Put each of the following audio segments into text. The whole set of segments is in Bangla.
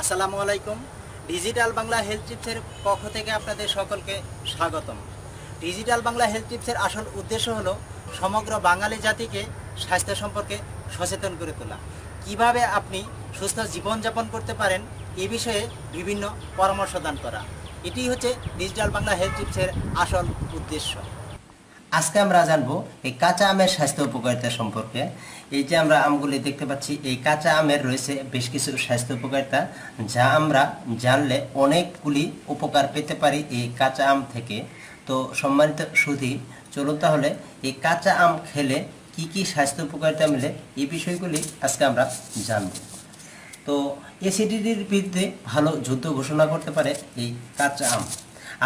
আসসালামু আলাইকুম। ডিজিটাল বাংলা হেলথ টিপসের পক্ষ থেকে আপনাদের সকলকে স্বাগতম। ডিজিটাল বাংলা হেলথ টিপসের আসল উদ্দেশ্য হলো সমগ্র বাঙালি জাতিকে স্বাস্থ্য সম্পর্কে সচেতন করে তোলা। কীভাবে আপনি সুস্থ জীবনযাপন করতে পারেন, এ বিষয়ে বিভিন্ন পরামর্শ দান করা। এটি হচ্ছে ডিজিটাল বাংলা হেলথ টিপসের আসল উদ্দেশ্য। আজকে আমরা জানব এই কাঁচা আমের স্বাস্থ্য উপকারিতা সম্পর্কে। এই যে আমরা আমগুলি দেখতে পাচ্ছি, এই কাঁচা আমের রয়েছে বেশ কিছু স্বাস্থ্য উপকারিতা, যা আমরা জানলে অনেকগুলি উপকার পেতে পারি এই কাঁচা আম থেকে। তো সম্মানিত সুধী, চলুন তাহলে এই কাঁচা আম খেলে কি কি স্বাস্থ্য উপকারিতা মিলে এই বিষয়গুলি আজকে আমরা জানব। তো এসিডিটির বিরুদ্ধে ভালো যুদ্ধ ঘোষণা করতে পারে এই কাঁচা আম।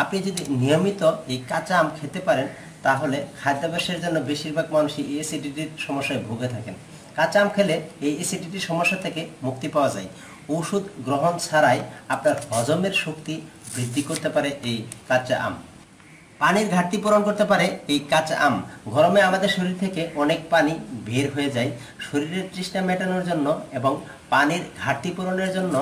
আপনি যদি নিয়মিত এই কাঁচা আম খেতে পারেন তাহলে খাদ্যাভ্যাসের জন্য বেশিরভাগ মানুষই এই অ্যাসিডিটির সমস্যায় ভুগে থাকেন। কাঁচা আম খেলে এই অ্যাসিডিটির সমস্যা থেকে মুক্তি পাওয়া যায়। ওষুধ গ্রহণ ছাড়াই আপনার হজমের শক্তি বৃদ্ধি করতে পারে এই কাঁচা আম। পানির ঘাটতি পূরণ করতে পারে এই কাঁচা আম। গরমে আমাদের শরীর থেকে অনেক পানি বের হয়ে যায়। শরীরের তৃষ্ণা মেটানোর জন্য এবং পানির ঘাটতি পূরণের জন্য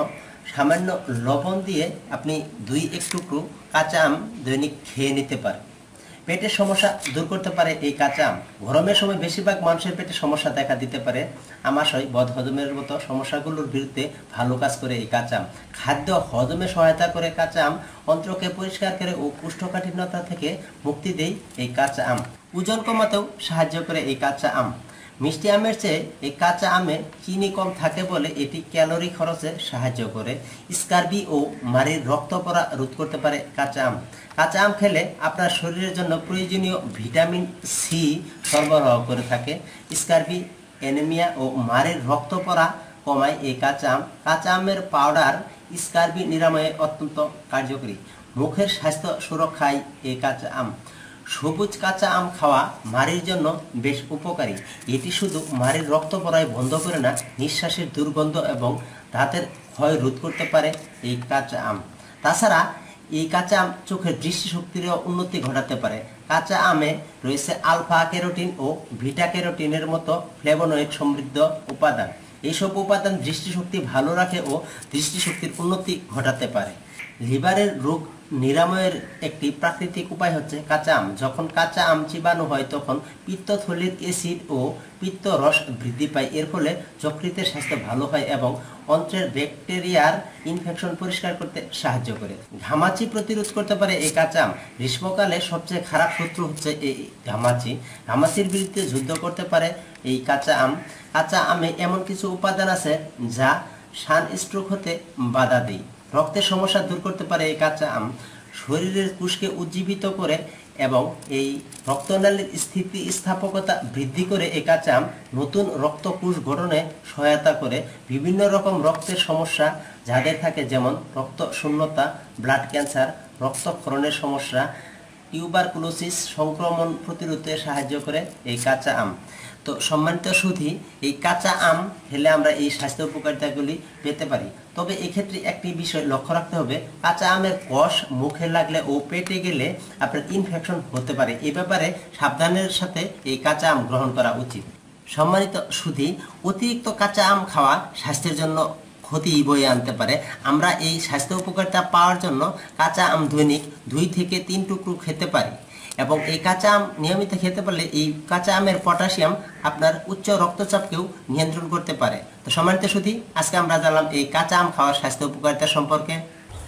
সামান্য লবণ দিয়ে আপনি দুই এক টুকরো কাঁচা আম দৈনিক খেয়ে নিতে পারেন। পেটের সমস্যা দূর করতে পারে এই কাঁচা আম। গরমের সময় বেশিরভাগ মানুষের পেটে সমস্যা দেখা দিতে পারে। আমাশয় বদ হজমের মতো সমস্যাগুলোর বিরুদ্ধে ভালো কাজ করে এই কাঁচা আম। খাদ্য হজমে সহায়তা করে কাঁচা আম অন্ত্রকে পরিষ্কার করে ও কুষ্ঠকাঠিন্যতা থেকে মুক্তি দেয় এই কাঁচা আম। ওজন কমাতেও সাহায্য করে এই কাঁচা আম। মিষ্টি আমের চেয়ে এই কাঁচা আমে চিনি কম থাকে বলে এটি ক্যালোরি খরচে সাহায্য করে। স্কার্বি ও মারির রক্ত পড়া রোধ করতে পারে কাঁচা আম। কাঁচা আম খেলে আপনার শরীরের জন্য প্রয়োজনীয় ভিটামিন সি সরবরাহ করে থাকে। স্কার্বি, অ্যানিমিয়া ও মারির রক্ত পড়া কমায় এই কাঁচা আম। কাঁচা আমের পাউডার স্কার্বি নিরাময়ে অত্যন্ত কার্যকরী। মুখের স্বাস্থ্য সুরক্ষায় এই কাঁচা আম। সবুজ কাঁচা আম খাওয়া মাড়ির জন্য বেশ উপকারী। এটি শুধু মাড়ির রক্ত পড়ায় বন্ধ করে না, নিঃশ্বাসের দুর্গন্ধ এবং দাঁতের ক্ষয় রোধ করতে পারে এই কাঁচা আম। তাছাড়া এই কাঁচা আম চোখের দৃষ্টিশক্তিরও উন্নতি ঘটাতে পারে। কাঁচা আমে রয়েছে আলফা ক্যারোটিন ও ভিটা ক্যারোটিনের মতো ফ্লেভোনয়েড সমৃদ্ধ উপাদান। এইসব উপাদান দৃষ্টিশক্তি ভালো রাখে ও দৃষ্টিশক্তির উন্নতি ঘটাতে পারে। লিভারের রোগ নিরাময়ের একটি প্রাকৃতিক উপায় হচ্ছে কাঁচা আম। যখন কাঁচা আম চিবানো হয়, তখন পিত্তথলির অ্যাসিড ও পিত্ত রস বৃদ্ধি পায়। এর ফলে যকৃতের স্বাস্থ্য ভালো হয় এবং অন্ত্রের ব্যাকটেরিয়ার ইনফেকশন পরিষ্কার করতে সাহায্য করে। ঘামাচি প্রতিরোধ করতে পারে এই কাঁচা আম। গ্রীষ্মকালে সবচেয়ে খারাপ শত্রু হচ্ছে এই ঘামাচি। ঘামাচির বিরুদ্ধে যুদ্ধ করতে পারে এই কাঁচা আম। কাঁচা আমে এমন কিছু উপাদান আছে যা সান স্ট্রোক হতে বাধা দেয়। রক্তের সমস্যা দূর করতে পারে এই কাঁচা আম শরীরের কোষকে উজ্জীবিত করে এবং এই রক্তনালীর স্থিতি স্থাপকতা বৃদ্ধি করে এই কাঁচা আম নতুন রক্তকোষ গঠনে সহায়তা করে বিভিন্ন রকম রক্তের সমস্যা যাদের থাকে যেমন রক্ত শূন্যতা ব্লাড ক্যান্সার রক্তক্ষরণের সমস্যা টিউবারকুলোসিস সংক্রমণ প্রতিরোধে সাহায্য করে এই কাঁচা আম। তো সম্মানিত সুধি, এই কাঁচা আম খেলে আমরা এই স্বাস্থ্য উপকারিতাগুলি পেতে পারি। তবে এক্ষেত্রে একটি বিষয় লক্ষ্য রাখতে হবে, কাঁচা আমের কষ মুখে লাগলে ও পেটে গেলে আপনার ইনফেকশন হতে পারে। এ ব্যাপারে সাবধানের সাথে এই কাঁচা আম গ্রহণ করা উচিত। সম্মানিত সুধি, অতিরিক্ত কাঁচা আম খাওয়া স্বাস্থ্যের জন্য ক্ষতি বয়ে আনতে পারে। আমরা এই স্বাস্থ্য উপকারিতা পাওয়ার জন্য কাঁচা আম দৈনিক দুই থেকে তিন টুকরো খেতে পারি। এবং এই কাঁচা আম নিয়মিত খেতে পারলে এই কাঁচা আমের পটাশিয়াম আপনার উচ্চ রক্তচাপকেও নিয়ন্ত্রণ করতে পারে। তো সম্মানিত সুধী, আজকে আমরা জানলাম এই কাঁচা আম খাওয়ার স্বাস্থ্য উপকারিতা সম্পর্কে।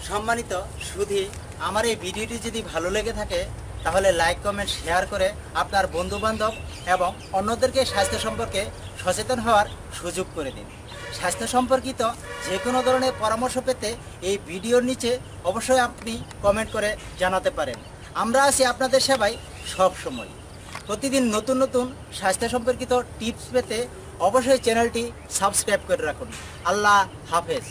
সম্মানিত সুধী, আমার এই ভিডিওটি যদি ভালো লেগে থাকে, তাহলে লাইক, কমেন্ট, শেয়ার করে আপনার বন্ধু বান্ধব এবং অন্যদেরকে স্বাস্থ্য সম্পর্কে সচেতন হওয়ার সুযোগ করে দিন। স্বাস্থ্য সম্পর্কিত যে কোনো ধরনের পরামর্শ পেতে এই ভিডিওর নিচে অবশ্যই আপনি কমেন্ট করে জানাতে পারেন। আমরা আছি আপনাদের সেবায় সব সময় প্রতিদিন নতুন নতুন স্বাস্থ্য সম্পর্কিত টিপস পেতে অবশ্যই চ্যানেলটি সাবস্ক্রাইব করে রাখুন। আল্লাহ হাফেজ।